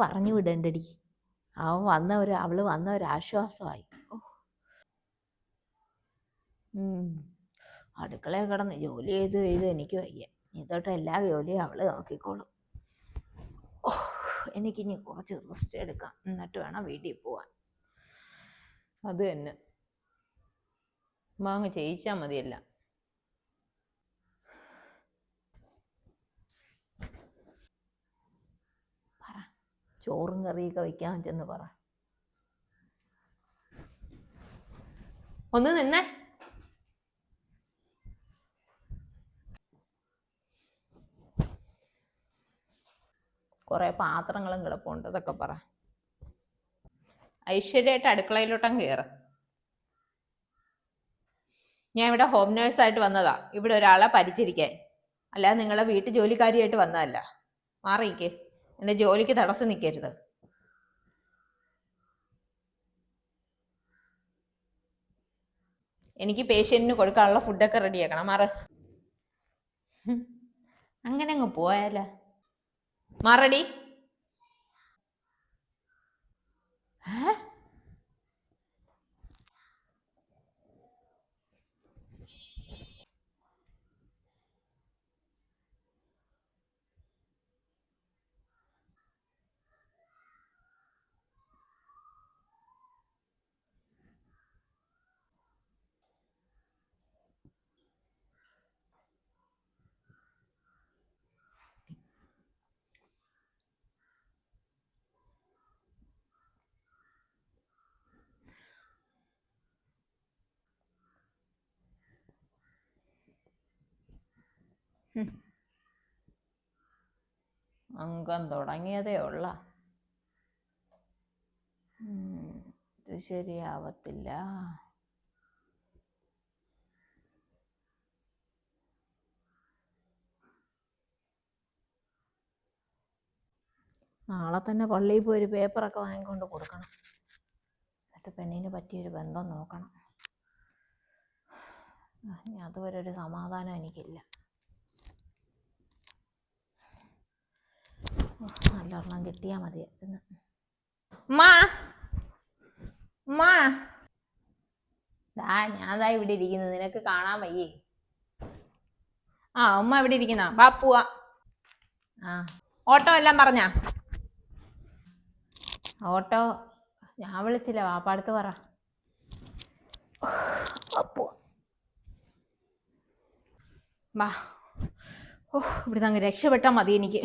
പറഞ്ഞു വിടണ്ടടി. അവൻ വന്ന ഒരു അവൾ വന്ന ഒരു ആശ്വാസമായി. ഓ. അടുക്കളയിൽ കിടന്ന് ജോലി ചെയ്ത് ചെയ്ത് എനിക്ക് വയ്യ. ഇതോട്ട് എല്ലാ ജോലിയും അവൾ നോക്കിക്കോളും. ഓ എനിക്കിനി കുറച്ച് റെസ്റ്റ് എടുക്കാം. എന്നിട്ട് വേണം വീട്ടിൽ പോവാൻ. അത് തന്നെ. മാങ്ങ ചെയ്യിച്ചാൽ മതിയല്ല. ചോറും കറിയൊക്കെ വെക്കാൻ ചെന്ന് പറ. ഒന്ന് നിന്നേ. കുറെ പാത്രങ്ങളും കിടപ്പുണ്ട് അതൊക്കെ പറ. ഐശ്വര്യമായിട്ട് അടുക്കളയിലോട്ടം കയറ്. ഞാൻ ഇവിടെ ഹോം നേഴ്സായിട്ട് വന്നതാ. ഇവിടെ ഒരാളെ പരിചരിക്കാൻ. അല്ലാതെ നിങ്ങളെ വീട്ടു ജോലിക്കാരിയായിട്ട് വന്നതല്ല. മാറിയിക്ക് എന്റെ ജോലിക്ക് തടസ്സം നിൽക്കരുത് എനിക്ക് പേഷ്യന്റിന് കൊടുക്കാനുള്ള ഫുഡൊക്കെ റെഡിയാക്കണം മാറ്. അങ്ങനെ അങ്ങ് പോയാലോ മാറടി ഏ? അംഗം തുടങ്ങിയതേ ഉള്ള. ഇത് ശരിയാവത്തില്ല. നാളെ തന്നെ പള്ളിയിൽ പോയി ഒരു പേപ്പറൊക്കെ വാങ്ങിക്കൊണ്ട് കൊടുക്കണം. എന്നിട്ട് പെണ്ണിന് പറ്റിയൊരു ബന്ധം നോക്കണം. അതുവരെ ഒരു സമാധാനം എനിക്കില്ല. നല്ല ഒരെണ്ണം കിട്ടിയാൽ മതിയായിരുന്നു മാ മാ ദാ ഞാൻ ദാ ഇവിടെ ഇരിക്കുന്നു. നിനക്ക് കാണാൻ വയ്യേ. ആ ഉമ്മ ഇവിടെ ഇരിക്കുന്ന? വാ പോവാ. ആ. ഓട്ടോ എല്ലാം പറഞ്ഞ? ഓട്ടോ? ഞാൻ വിളിച്ചില്ല. വാപ്പാടുത്ത് പറ. വാ ഓ ഇവിടുന്ന് അങ്ങ് രക്ഷപ്പെട്ടാൽ മതി എനിക്ക്.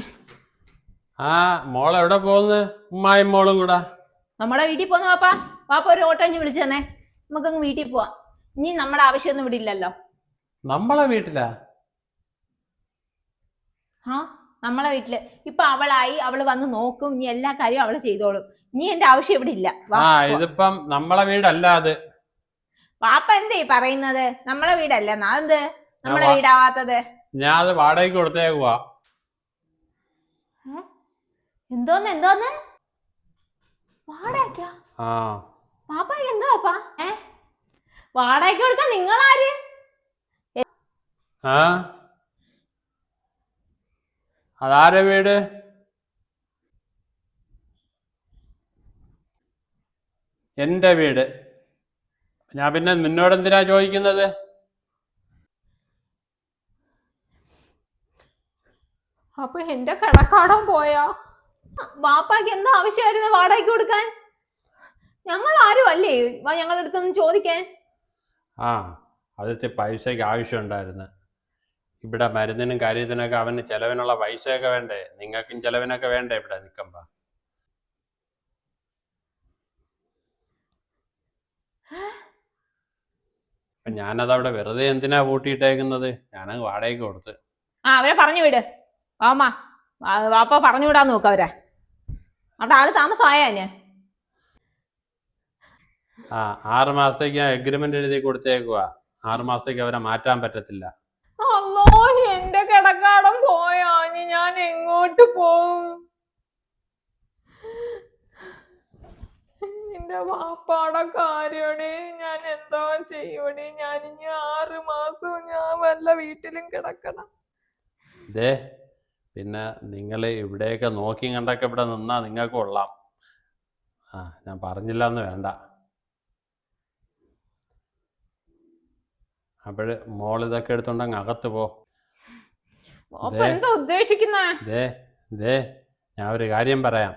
ആ മോൾ എവിടെ പോകുന്നത് ഉമ്മായും മോളും കൂടാ. നമ്മളെ വീട്ടിൽ പോന്നു പാപ്പാ പാപ്പ ഒരു ഓട്ടോ ഇനി വിളിച്ചു തന്നെ. നമുക്കങ്ങ് വീട്ടിൽ പോവാ. ഇനി നമ്മുടെ ആവശ്യമൊന്നും ഇവിടെ ഇല്ലല്ലോ നമ്മളെ വീട്ടിലാ? ആ നമ്മളെ വീട്ടിൽ. ഇപ്പൊ അവളായി അവൾ വന്ന് നോക്കും. ഇനി എല്ലാ കാര്യവും അവൾ ചെയ്തോളും. ഇനി എന്റെ ആവശ്യം ഇവിടെ ഇല്ല വാ, ആ. ഇതിപ്പം നമ്മളെ വീടല്ല അത്. പാപ്പ എന്തേ പറയുന്നത്? നമ്മളെ വീടല്ല. എന്ത് നമ്മളെ വാ- വീടാവാത്തത്? ഞാൻ അത് വാടകയ്ക്ക് കൊടുത്തേക്കുവാ. എന്തോന്ന് എന്തോന്ന്? വാടകയ്ക്കാ? ആ. പാപ്പായ്ക്ക് എന്താ പാപ്പാ ഏ? വാടകയ്ക്ക് കൊടുക്കാൻ നിങ്ങളാര്? ആ? അതാരെ വീട്? എന്റെ വീട്. ഞാൻ പിന്നെ നിന്നോട് എന്തിനാ ചോദിക്കുന്നത്? അപ്പൊ എന്റെ കടക്കാടം പോയോ? വാപ്പാക്ക് എന്താ ആവശ്യമായിരുന്നു വാടകയ്ക്ക് കൊടുക്കാൻ? ഞങ്ങൾ ആരും അല്ലേ? വാ ഞങ്ങളുടെ അടുത്തൊന്ന് ചോദിക്കാൻ. ആ അതിത്തെ പൈസയ്ക്ക് ആവശ്യമുണ്ടായിരുന്നു ഇവിടെ മരുന്നിനും കാര്യത്തിനൊക്കെ അവന് ചെലവിനുള്ള പൈസയൊക്കെ വേണ്ടേ? നിങ്ങൾക്കും ചെലവിനൊക്കെ വേണ്ടേ ഇവിടെ നിൽക്കുമ്പോ? ഞാനത് അവിടെ വെറുതെ എന്തിനാ പൂട്ടിയിട്ടേക്കുന്നത്? ഞാനങ്ങ് വാടകയ്ക്ക് കൊടുത്ത്. ആ അവരെ പറഞ്ഞു വിട്. വാ- വാപ്പ പറഞ്ഞു വിടാൻ നോക്ക അവരെ. അവിടെ ആൾ താമസമായാ ഞാൻ ആ ആറ് മാസത്തേക്ക് ഞാൻ എഗ്രിമെന്റ് എഴുതി കൊടുത്തേക്കുക ആറ് മാസത്തേക്ക് അവരെ മാറ്റാൻ പറ്റത്തില്ല. അല്ലോ എന്റെ കിടക്കാടം പോയാ? ഇനി ഞാൻ എങ്ങോട്ട് പോവും എന്റെ വാപ്പാടെ കാര്യണേ ഞാൻ എന്തോ ചെയ്യണേ? ഞാൻ ഇനി ആറ് മാസവും ഞാൻ വല്ല വീട്ടിലും കിടക്കണം. ദേ പിന്നെ നിങ്ങൾ ഇവിടെയൊക്കെ നോക്കി കണ്ടൊക്കെ ഇവിടെ നിന്നാൽ നിങ്ങൾക്ക് കൊള്ളാം. ആ ഞാൻ പറഞ്ഞില്ല എന്ന് വേണ്ട. അപ്പോൾ മോൾ ഇതൊക്കെ എടുത്തോണ്ടങ്ങ് അകത്ത് പോ. ദേ ദേ ഞാൻ ഒരു കാര്യം പറയാം.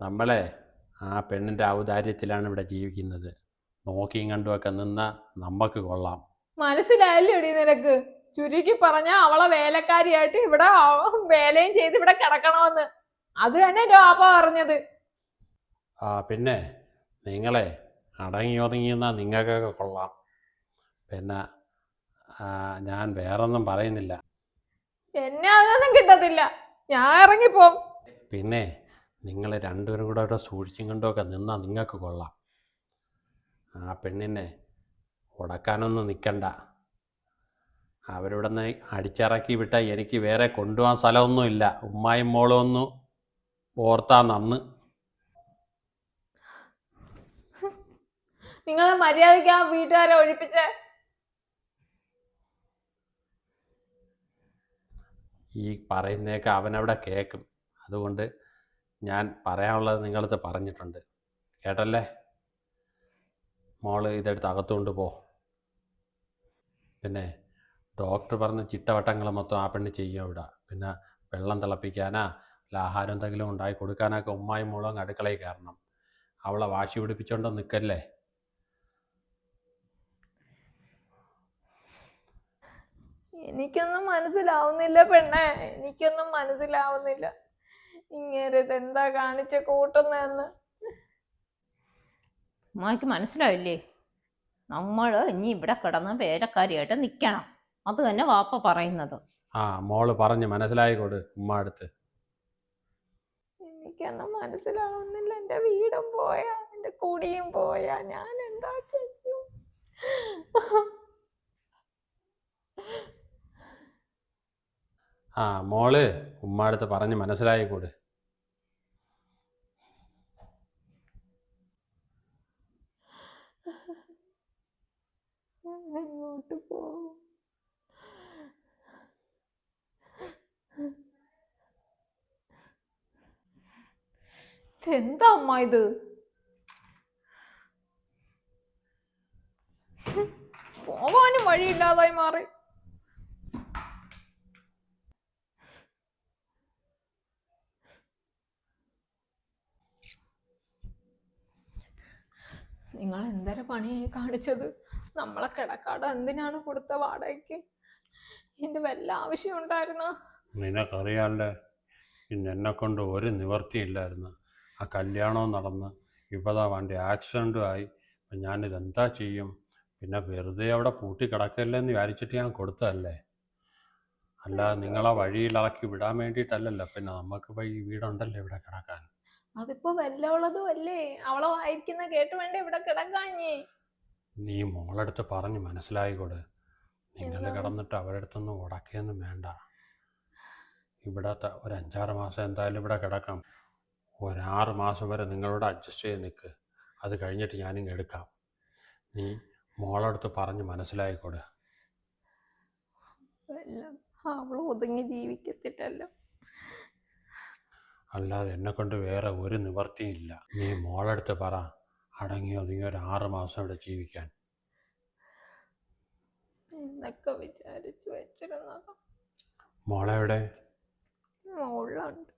നമ്മളെ ആ പെണ്ണിന്റെ ഔദാര്യത്തിലാണ് ഇവിടെ ജീവിക്കുന്നത്. നോക്കിയും കണ്ടുമൊക്കെ നിന്ന നമ്മക്ക് കൊള്ളാം. മനസ്സിലായല്ലോ നിനക്ക്? ചുരുക്കി പറഞ്ഞ അവളെ വേലക്കാരിയായിട്ട് ഇവിടെ വേലയും ചെയ്ത് ഇവിടെ കിടക്കണമെന്ന്. അത് തന്നെ എന്റെ പറഞ്ഞത്. ആ പിന്നെ നിങ്ങളെ അടങ്ങി ഒതുങ്ങി നിന്നാൽ നിങ്ങൾക്കൊക്കെ കൊള്ളാം. പിന്നെ ഞാൻ വേറൊന്നും പറയുന്നില്ല. എന്നെ അതൊന്നും കിട്ടത്തില്ല. ഞാൻ ഇറങ്ങിപ്പോവും. പിന്നെ നിങ്ങൾ രണ്ടുപേരും കൂടെ അവിടെ സൂക്ഷിച്ചും കണ്ടൊക്കെ നിന്നാൽ നിങ്ങൾക്ക് കൊള്ളാം. ആ പെണ്ണിനെ ഉടക്കാനൊന്നും നിൽക്കണ്ട. അവരിവിടെ നിന്ന് അടിച്ചിറക്കി വിട്ടാൽ എനിക്ക് വേറെ കൊണ്ടുപോകാൻ സ്ഥലമൊന്നുമില്ല. ഉമ്മായും മോളും ഒന്ന് ഓർത്താ നന്ന്. നിങ്ങൾ മര്യാദയ്ക്ക് ആ വീട്ടുകാരെ ഒഴിപ്പിച്ച? ഈ പറയുന്നേക്ക് അവനവിടെ കേൾക്കും അതുകൊണ്ട് ഞാൻ പറയാനുള്ളത് നിങ്ങളടുത്ത് പറഞ്ഞിട്ടുണ്ട്. കേട്ടല്ലേ? മോൾ ഇതെടുത്ത് അകത്തുകൊണ്ട് പോ. പിന്നെ ഡോക്ടർ പറഞ്ഞ ചിട്ടവട്ടങ്ങൾ മൊത്തം ആ പെണ്ണ് ചെയ്യും ഇവിടെ പിന്നെ വെള്ളം തിളപ്പിക്കാനാ അല്ല ആഹാരം എന്തെങ്കിലും ഉണ്ടാക്കി കൊടുക്കാനൊക്കെ ഉമ്മായും മോളും അടുക്കളയിൽ കയറണം. അവളെ വാശി പിടിപ്പിച്ചോണ്ടോ നിൽക്കല്ലേ എനിക്കൊന്നും മനസ്സിലാവുന്നില്ല പെണ്ണെ. എനിക്കൊന്നും മനസ്സിലാവുന്നില്ല. ഇങ്ങനെ എന്താ കാണിച്ച കൂട്ടുന്നതെന്ന്. അമ്മയ്ക്ക് മനസ്സിലാവില്ലേ നമ്മൾ ഇനി ഇവിടെ കിടന്ന് വേലക്കാരിയായിട്ട് നിൽക്കണം അത് തന്നെ വാപ്പ പറയുന്നത്. ആ മോൾ പറഞ്ഞു മനസ്സിലായി കൊടു ഉമ്മ അടുത്ത്. എനിക്കൊന്നും മനസ്സിലാവുന്നില്ല. എന്റെ വീടും പോയാ എന്റെ കുടിയും പോയാ. ഞാൻ എന്താ ചെയ്യും? ആ മോൾ ഉമ്മ അടുത്ത് പറഞ്ഞു മനസ്സിലായി കൊടു. എങ്ങോട്ട് പോകും എന്താ അമ്മ ഇത്? പോവാനും വഴിയില്ലാതായി മാറി. നിങ്ങൾ എന്തര പണിയായി കാണിച്ചത്? നമ്മളെ കിടക്കാട് എന്തിനാണ് കൊടുത്ത വാടകയ്ക്ക്? എന്റെ വല്ല ആവശ്യം ഉണ്ടായിരുന്നോ? നിനക്കറിയാല്ലേ ഇന്ന് എന്നെ കൊണ്ട് ഒരു നിവർത്തിയില്ലായിരുന്നു. ആ കല്യാണവും നടന്ന് ഇപ്പതാ വണ്ടി ആക്സിഡന്റും ആയി. അപ്പം ഞാനിതെന്താ ചെയ്യും? പിന്നെ വെറുതെ അവിടെ പൂട്ടി കിടക്കല്ലേ എന്ന് വിചാരിച്ചിട്ട് ഞാൻ കൊടുത്തതല്ലേ? അല്ല നിങ്ങളെ വഴിയിൽ വഴിയിലിറക്കി വിടാൻ വേണ്ടിയിട്ടല്ലല്ലോ. പിന്നെ നമുക്ക് ഈ വീടുണ്ടല്ലോ ഇവിടെ കിടക്കാൻ. അതിപ്പോ വല്ലവളതും അല്ലേ? അവളെ വായിക്കുന്ന കേട്ട് വേണ്ട ഇവിടെ കിടക്കാഞ്ഞേ? നീ മോളടുത്ത് പറഞ്ഞ് മനസ്സിലായിക്കോട്. നിങ്ങൾ? കിടന്നിട്ട് അടുത്തൊന്നും ഉടക്കിയൊന്നും വേണ്ട. ഇവിടത്തെ ഒരു അഞ്ചാറ് മാസം എന്തായാലും ഇവിടെ കിടക്കാം. ഒരാറ് മാസം വരെ നിങ്ങളോട് അഡ്ജസ്റ്റ് ചെയ്ത് നിൽക്ക് അത് കഴിഞ്ഞിട്ട് ഞാനിങ്ങ് എടുക്കാം. നീ മോളടുത്ത് പറഞ്ഞ് മനസ്സിലായിക്കോട്. ഒതുങ്ങി ജീവിക്കത്തില്ലല്ലോ. അല്ലാതെ എന്നെ കൊണ്ട് വേറെ ഒരു നിവർത്തിയില്ല നീ മോളടുത്ത് പറ അടങ്ങി ഒതുങ്ങി ഒരു ആറ് മാസം ഇവിടെ ജീവിക്കാൻ. എന്നൊക്കെ വിചാരിച്ചു വെച്ചിരുന്നതാ. മോളെവിടെ? മുകളിലുണ്ട്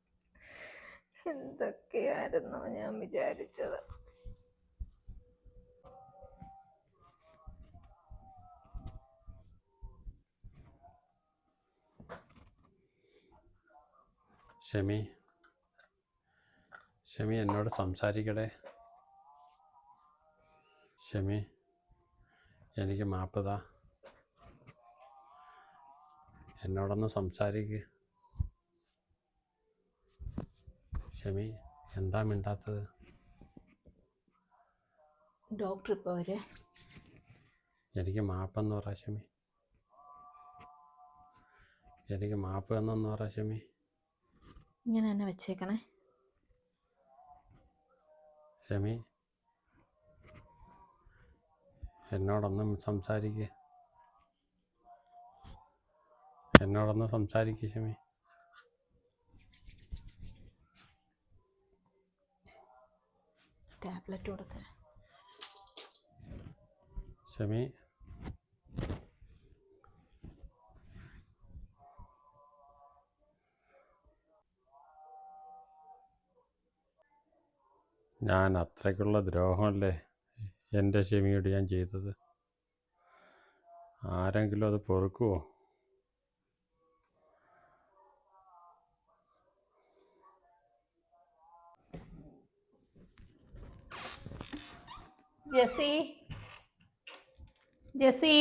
എന്തൊക്കെയായിരുന്നു ഞാൻ വിചാരിച്ചത്? ഷമി. ഷമി എന്നോട് സംസാരിക്കടേ. ഷമി എനിക്ക് മാപ്പതാ എന്നോടൊന്ന് സംസാരിക്ക്. ഷമി എന്താ മിണ്ടാത്തത്? ഡോക്ടർ ഇപ്പോൾ വരെ എനിക്ക് മാപ്പെന്ന് പറ ഷമി എനിക്ക് മാപ്പ് എന്നൊന്ന് പറ ഷമി ഇങ്ങനെ തന്നെ വെച്ചേക്കണേ. ഷമി എന്നോടൊന്നും സംസാരിക്ക്. എന്നോടൊന്ന് സംസാരിക്കേ ഷമി ടാബ്ലറ്റ് കൊടുത്തേ. ഷമി. ഞാൻ അത്രയ്ക്കുള്ള ദ്രോഹമല്ലേ എന്റെ ഷമിയോട് ഞാൻ ചെയ്തത്? ആരെങ്കിലും അത് പൊറുക്കുമോ ജെസി ജെസി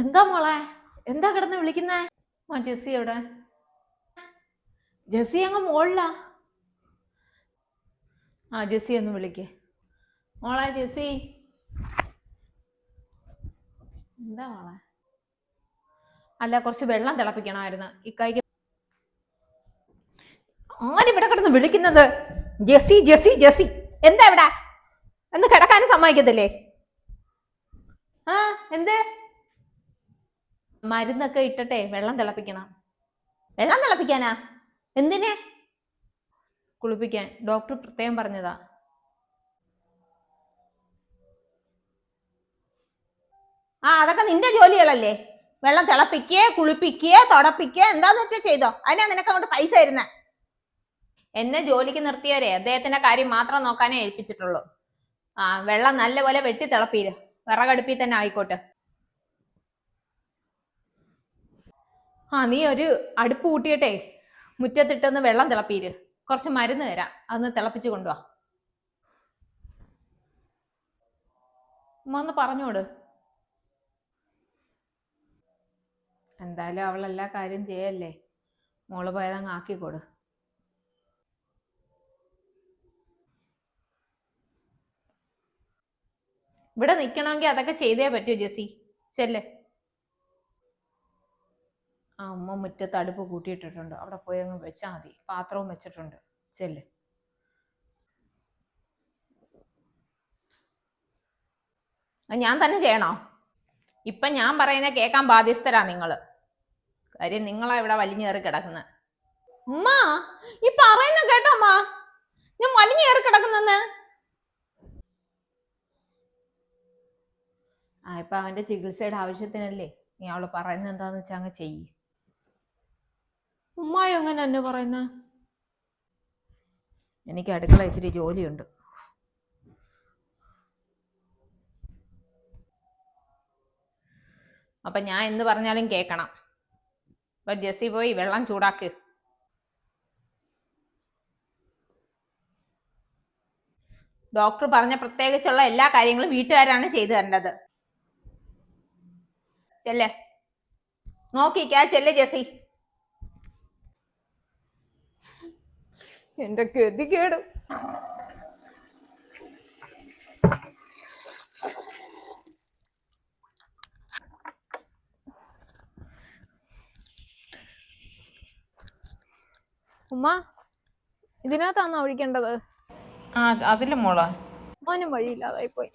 എന്താ മോളെ? എന്താ കിടന്ന് വിളിക്കുന്നേ? ആ ജെസി എവിടെ? ജെസി അങ്ങ് മോളിലാ. ആ ജെസി ഒന്ന് വിളിക്ക്. മോളെ ജെസി എന്താ മോളെ? അല്ല കുറച്ച് വെള്ളം തിളപ്പിക്കണമായിരുന്നു. ഇക്കായ്ക്ക് ആരും ഇവിടെ കിടന്ന് വിളിക്കുന്നത്? ജെസി ജെസി ജെസി എന്താ ഇവിടെ? എന്ന് കിടക്കാനും സമ്മതിക്കത്തില്ലേ? ആ എന്ത്? മരുന്നൊക്കെ ഇട്ടട്ടെ വെള്ളം തിളപ്പിക്കണം. വെള്ളം തിളപ്പിക്കാനാ? എന്തിനെ? കുളിപ്പിക്കാൻ. ഡോക്ടർ പ്രത്യേകം പറഞ്ഞതാ. ആ അതൊക്കെ നിന്റെ ജോലികളല്ലേ? വെള്ളം തിളപ്പിക്കേ കുളിപ്പിക്കേ തുടപ്പിക്കേ എന്താന്ന് വെച്ചാ ചെയ്തോ? അതിനാ നിനക്ക് അങ്ങോട്ട് പൈസ തരുന്നേ. എന്നെ ജോലിക്ക് നിർത്തിയവരെ അദ്ദേഹത്തിന്റെ കാര്യം മാത്രം നോക്കാനേ ഏൽപ്പിച്ചിട്ടുള്ളൂ. ആ വെള്ളം നല്ലപോലെ വെട്ടി തിളപ്പീര്. വിറകടുപ്പിൽ തന്നെ ആയിക്കോട്ടെ. ആ നീ ഒരു അടുപ്പ് കൂട്ടിയിട്ടേ മുറ്റത്തിട്ടൊന്ന് വെള്ളം തിളപ്പീര്. കുറച്ച് മരുന്ന് തരാം. അതൊന്ന് തിളപ്പിച്ച് കൊണ്ടുവാ. ഒന്ന് പറഞ്ഞോട് എന്തായാലും അവൾ എല്ലാ കാര്യം ചെയ്യല്ലേ? മോൾ പോയതങ്ങ് ആക്കിക്കോട്. ഇവിടെ നിൽക്കണമെങ്കിൽ അതൊക്കെ ചെയ്തേ പറ്റൂ ജെസി ചെല്ല്. ആ അമ്മ മുറ്റത്ത് അടുപ്പ് കൂട്ടിയിട്ടിട്ടുണ്ട്. അവിടെ പോയി അങ്ങ് വെച്ചാൽ മതി. പാത്രവും വെച്ചിട്ടുണ്ട്. ചെല്ല്. ഞാൻ തന്നെ ചെയ്യണോ? ഇപ്പൊ ഞാൻ പറയുന്ന കേൾക്കാൻ ബാധ്യസ്ഥരാ നിങ്ങൾ. കാര്യം നിങ്ങളാ ഇവിടെ വലിഞ്ഞേറി കിടക്കുന്നത് ഉമ്മ ഈ പറയുന്ന കേട്ടോ അമ്മ ഞാൻ വലിഞ്ഞേറി കിടക്കുന്നെന്ന്. ആ ഇപ്പൊ അവന്റെ ചികിത്സയുടെ ആവശ്യത്തിനല്ലേ നീ അവൾ പറയുന്നത് എന്താന്ന് വെച്ചാ അങ്ങ് ചെയ്യ്. ഉമ്മായി അങ്ങനെ എന്നെ പറയുന്ന? എനിക്ക് അടുക്കള ഇച്ചിരി ജോലിയുണ്ട്. അപ്പൊ ഞാൻ എന്ന് പറഞ്ഞാലും കേക്കണം. അപ്പൊ ജെസ്സി പോയി വെള്ളം ചൂടാക്ക്. ഡോക്ടർ പറഞ്ഞ പ്രത്യേകിച്ചുള്ള എല്ലാ കാര്യങ്ങളും വീട്ടുകാരാണ് ചെയ്തു തരേണ്ടത്. ചെല്ലേ. നോക്കിക്കാ ചെല്ല് ജെസി എന്റെ ഗതികേട് ഉമ്മ ഇതിനകത്താണോ ഒഴിക്കേണ്ടത്? ആ അതിൽ മോളാ. മോനും വഴിയില്ലാതായി പോയി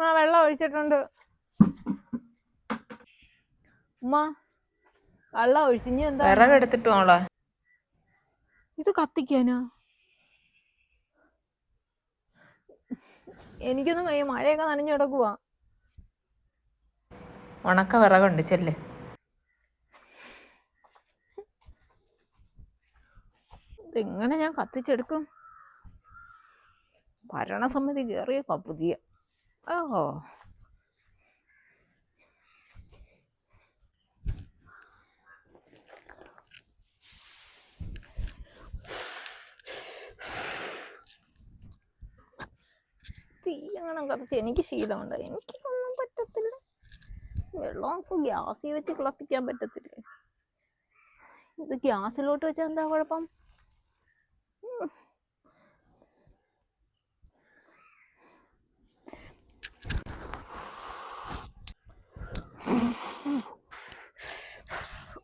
ഉമ്മ വെള്ളം ഒഴിച്ചിട്ടുണ്ട്. ഉമ്മ വെള്ളം ഒഴിച്ചിഞ്ഞ് എന്താ? വിറകെടുത്തിട്ട് മോളാ ഇത് കത്തിക്കാനാ? എനിക്കൊന്നും വയ്യ. മഴയൊക്കെ നനഞ്ഞു കിടക്കുവാ. ഉണക്ക വിറകുണ്ട് ചെല്ലേ. ഇതെങ്ങനെ ഞാൻ കത്തിച്ചെടുക്കും? ഭരണസമിതി കയറിയ പുതിയ. ഓ തീ അങ്ങനെ കത്തിച്ച് എനിക്ക് ശീലമുണ്ട്. എനിക്കൊന്നും പറ്റത്തില്ല. വെള്ളം ഗ്യാസിൽ വെച്ച് കിളപ്പിക്കാൻ പറ്റത്തില്ല? ഇത് ഗ്യാസിലോട്ട് വെച്ചാൽ എന്താ കുഴപ്പം?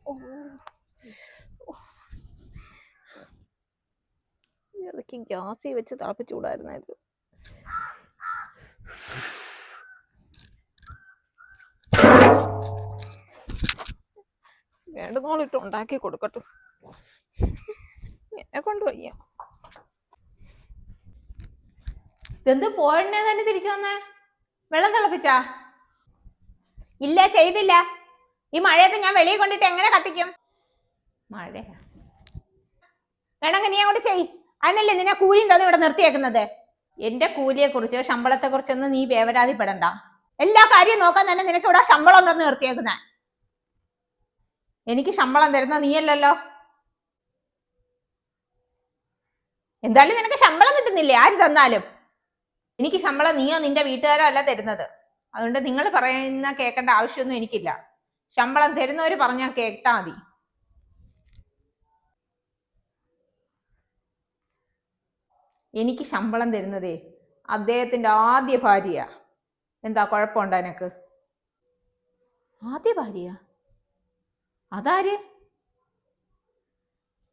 Oh. Oh. ഇതൊക്കെ ഗ്യാസിൽ വെച്ച് തിളപ്പിച്ചുകൂടായിരുന്നു ഇത്. വേണ്ടതോളിട്ട് ഉണ്ടാക്കി കൊടുക്കട്ടെ. എന്നെ കൊണ്ടുപോയ്യ ഇതെന്ത് പോയണ്ണേ തന്നെ തിരിച്ചു വന്നേ? വെള്ളം തിളപ്പിച്ചാ? ഇല്ല ചെയ്തില്ല. ഈ മഴയത്ത് ഞാൻ വെളിയിൽ കൊണ്ടിട്ട് എങ്ങനെ കത്തിക്കും? മഴയാ. വേണമെങ്കിൽ നീ അങ്ങോട്ട് ചെയ്. അതിനല്ലേ നിന്നെ കൂലിയും തന്നെ ഇവിടെ നിർത്തിയേക്കുന്നത്? എന്റെ കൂലിയെ കുറിച്ചോ ശമ്പളത്തെ കുറിച്ചൊന്നും നീ വേവരാതിപ്പെടണ്ട. എല്ലാ കാര്യവും നോക്കാൻ തന്നെ നിനക്ക് ഇവിടെ ശമ്പളം തന്നെ നിർത്തിയേക്കുന്ന. എനിക്ക് ശമ്പളം തരുന്ന നീയല്ലല്ലോ. എന്തായാലും നിനക്ക് ശമ്പളം കിട്ടുന്നില്ലേ? ആര് തന്നാലും? എനിക്ക് ശമ്പളം നീയോ നിന്റെ വീട്ടുകാരോ അല്ല തരുന്നത്. അതുകൊണ്ട് നിങ്ങൾ പറയുന്ന കേൾക്കേണ്ട ആവശ്യമൊന്നും എനിക്കില്ല. ശമ്പളം തരുന്നവർ പറഞ്ഞാൽ കേട്ടാ മതി. എനിക്ക് ശമ്പളം തരുന്നതേ അദ്ദേഹത്തിന്റെ ആദ്യ ഭാര്യ. എന്താ കുഴപ്പമുണ്ടോ എനക്ക്? ആദ്യ ഭാര്യ? അതാര്?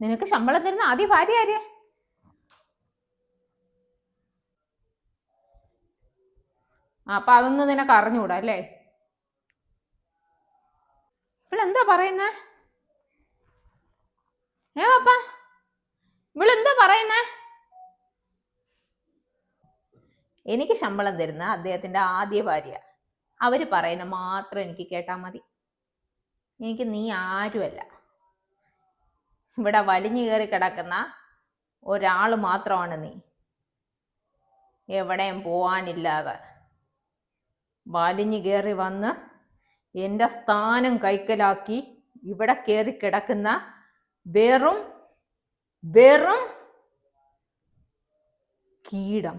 നിനക്ക് ശമ്പളം തരുന്ന ആദ്യ ഭാര്യ ആര്? അപ്പൊ അതൊന്നും നിനക്ക് അറിഞ്ഞൂടാ അല്ലേ? ഇവളെന്താ പറയുന്നേ? ഏ പാപ്പ ഇവളെന്താ പറയുന്നേ? എനിക്ക് ശമ്പളം തരുന്ന അദ്ദേഹത്തിന്റെ ആദ്യ ഭാര്യ. അവർ പറയുന്ന മാത്രം എനിക്ക് കേട്ടാ മതി. എനിക്ക് നീ ആരുമല്ല. ഇവിടെ വലിഞ്ഞു കയറി കിടക്കുന്ന ഒരാൾ മാത്രമാണ് നീ. എവിടെയും പോവാനില്ലാതെ. വലിഞ്ഞു കയറി വന്ന് എന്റെ സ്ഥാനം കൈക്കലാക്കി ഇവിടെ കയറി കിടക്കുന്ന വെറും വെറും കീടം.